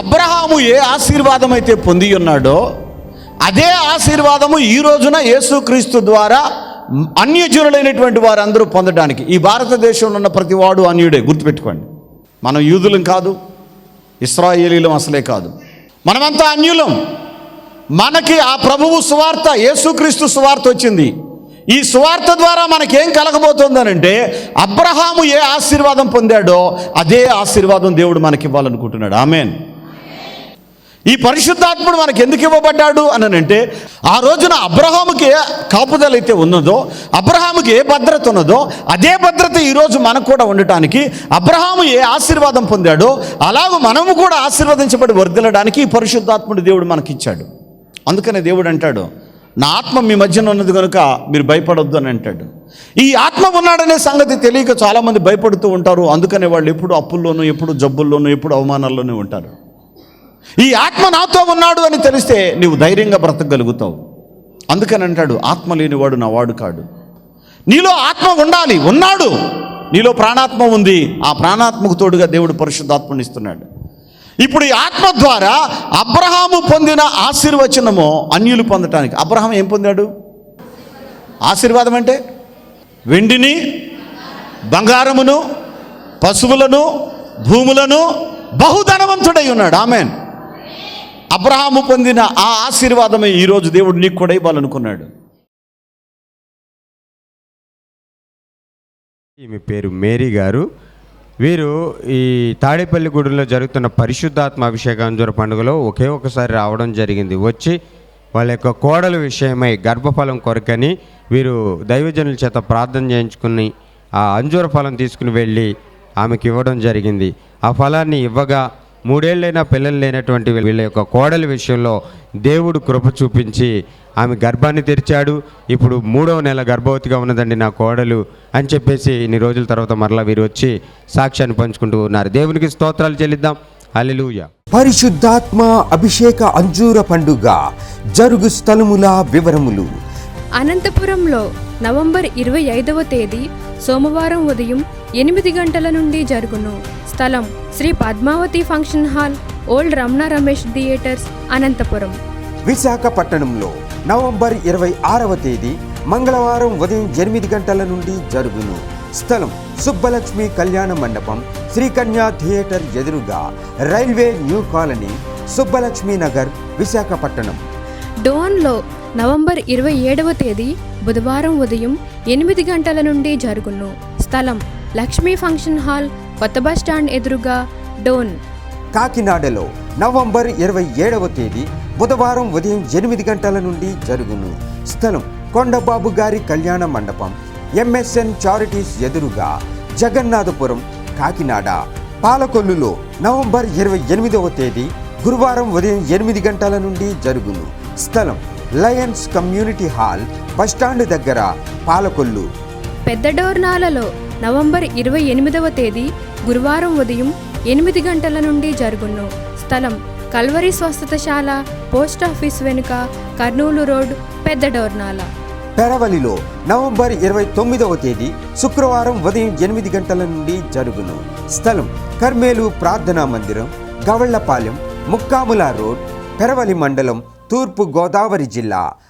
అబ్రహాము ఏ ఆశీర్వాదం అయితే పొంది ఉన్నాడో అదే ఆశీర్వాదము ఈ రోజున యేసుక్రీస్తు ద్వారా అన్యజనులైనటువంటి వారందరూ పొందడానికి. ఈ భారతదేశంలో ఉన్న ప్రతి వాడు అన్యుడే గుర్తుపెట్టుకోండి. మనం యూదులం కాదు ఇస్రాయేలీలం అసలే కాదు. మనమంతా అన్యులం. మనకి ఆ ప్రభువు సువార్త యేసుక్రీస్తు సువార్త వచ్చింది. ఈ సువార్త ద్వారా మనకేం కలగబోతోందనంటే అబ్రహాము ఏ ఆశీర్వాదం పొందాడో అదే ఆశీర్వాదం దేవుడు మనకి ఇవ్వాలనుకుంటున్నాడు ఆమెన్. ఈ పరిశుద్ధాత్ముడు మనకి ఎందుకు ఇవ్వబడ్డాడు అని అంటే ఆ రోజున అబ్రహాముకి ఏ కాపుదల అయితే ఉన్నదో అబ్రహాముకి ఏ భద్రత ఉన్నదో అదే భద్రత ఈరోజు మనకు కూడా ఉండటానికి అబ్రహాము ఏ ఆశీర్వాదం పొందాడో అలాగూ మనము కూడా ఆశీర్వదించబడి వర్దిలడానికి ఈ పరిశుద్ధాత్ముడు దేవుడు మనకిచ్చాడు. అందుకనే దేవుడు అంటాడు నా ఆత్మ మీ మధ్యన ఉన్నది కనుక మీరు భయపడొద్దు అని అంటాడు. ఈ ఆత్మ ఉన్నాడనే సంగతి తెలియక చాలామంది భయపడుతూ ఉంటారు అందుకనే వాళ్ళు ఎప్పుడు అప్పుల్లోనూ ఎప్పుడు జబ్బుల్లోనూ ఎప్పుడు అవమానాల్లోనూ ఉంటారు. ఈ ఆత్మ నాతో ఉన్నాడు అని తెలిస్తే నీవు ధైర్యంగా బ్రతకగలుగుతావు. అందుకని అంటాడు ఆత్మ లేనివాడు నా వాడు కాడు. నీలో ఆత్మ ఉండాలి ఉన్నాడు. నీలో ప్రాణాత్మ ఉంది. ఆ ప్రాణాత్మకు తోడుగా దేవుడు పరిశుద్ధాత్మని ఇస్తున్నాడు. ఇప్పుడు ఈ ఆత్మ ద్వారా అబ్రహాము పొందిన ఆశీర్వచనము అన్యులు పొందటానికి. అబ్రహాం ఏం పొందాడు? ఆశీర్వాదం అంటే? వెండిని బంగారమును పశువులను భూములను బహుధనవంతుడై ఉన్నాడు. ఆమెన్. అబ్రహాము పొందిన ఆ ఆశీర్వాదమే ఈరోజు దేవుడు నీకు కూడా ఇవ్వాలనుకున్నాడు. ఈమె పేరు మేరీ గారు. వీరు ఈ తాడేపల్లి గుడిలో జరుగుతున్న పరిశుద్ధాత్మ అభిషేకాంజుర పండుగలో ఒకే ఒకసారి రావడం జరిగింది. వచ్చి వాళ్ళ యొక్క కోడల విషయమై గర్భఫలం కొరకని వీరు దైవజనుల చేత ప్రార్థన చేయించుకుని ఆ అంజూర ఫలం తీసుకుని వెళ్ళి ఆమెకి ఇవ్వడం జరిగింది. ఆ ఫలాన్ని ఇవ్వగా మూడేళ్ళైనా పిల్లలు లేనటువంటి వీళ్ళ యొక్క కోడలి విషయంలో దేవుడు కృప చూపించి ఆమె గర్భాన్ని తెరిచాడు. ఇప్పుడు మూడవ నెల గర్భవతిగా ఉన్నదండి నా కోడలు అని చెప్పేసి ఇన్ని రోజుల తర్వాత మరలా వీరు వచ్చి సాక్ష్యాన్ని పంచుకుంటూ ఉన్నారు. దేవునికి స్తోత్రాలు చెల్లిద్దాం. హల్లెలూయా. పరిశుద్ధాత్మ అభిషేక అంజూర పండుగ జరుగు స్థలముల వివరములు. అనంతపురంలో నవంబర్ ఇరవై ఐదవ తేదీ సోమవారం ఉదయం ఎనిమిది గంటల నుండి జరుగును. స్థలం Sri Padmavathi function hall old Ramana Ramesh theatres Anantapuram. విశాఖపట్టణంలో November ఇరవై ఆరవ తేదీ మంగళవారం ఉదయం ఎనిమిది గంటల నుండి జరుగును. స్థలం సుబ్బలక్ష్మి కళ్యాణ మండపం శ్రీకన్యా థియేటర్ ఎదురుగా railway new colony Subbalakshmi Nagar Visakhapatnam డోన్లో November ఇరవై ఏడవ తేదీ బుధవారం ఉదయం ఎనిమిది గంటల నుండి జరుగును. స్థలం లక్ష్మీ ఫంక్షన్ హాల్ కొత్త బస్ స్టాండ్ ఎదురుగా డోన్. కాకినాడలో నవంబర్ ఇరవై ఏడవ తేదీ బుధవారం ఉదయం ఎనిమిది గంటల నుండి జరుగును. స్థలం కొండబాబు గారి కళ్యాణ మండపం ఎంఎస్ఎన్ చారిటీస్ ఎదురుగా జగన్నాథపురం కాకినాడ. పాలకొల్లులో నవంబర్ ఇరవై ఎనిమిదవ తేదీ గురువారం ఉదయం ఎనిమిది గంటల నుండి జరుగును. స్థలం లయన్స్ కమ్యూనిటీ హాల్ బస్టాండ్ దగ్గర పాలకొల్లు. పెద్ద డోర్నాలలో నవంబర్ ఇరవై ఎనిమిదవ తేదీ గురువారం ఉదయం ఎనిమిది గంటల నుండి జరుగును. స్థలం కల్వరి స్వస్థతశాల పోస్ట్ ఆఫీస్ వెనుక కర్నూలు రోడ్ పెద్ద డోర్నాల. పెరవలిలో నవంబర్ ఇరవై తొమ్మిదవ తేదీ శుక్రవారం ఉదయం ఎనిమిది గంటల నుండి జరుగును. స్థలం కర్మేలు ప్రార్థనా మందిరం గవళ్ళపాలెం ముక్కాముల రోడ్ పెరవలి మండలం తూర్పు గోదావరి జిల్లా.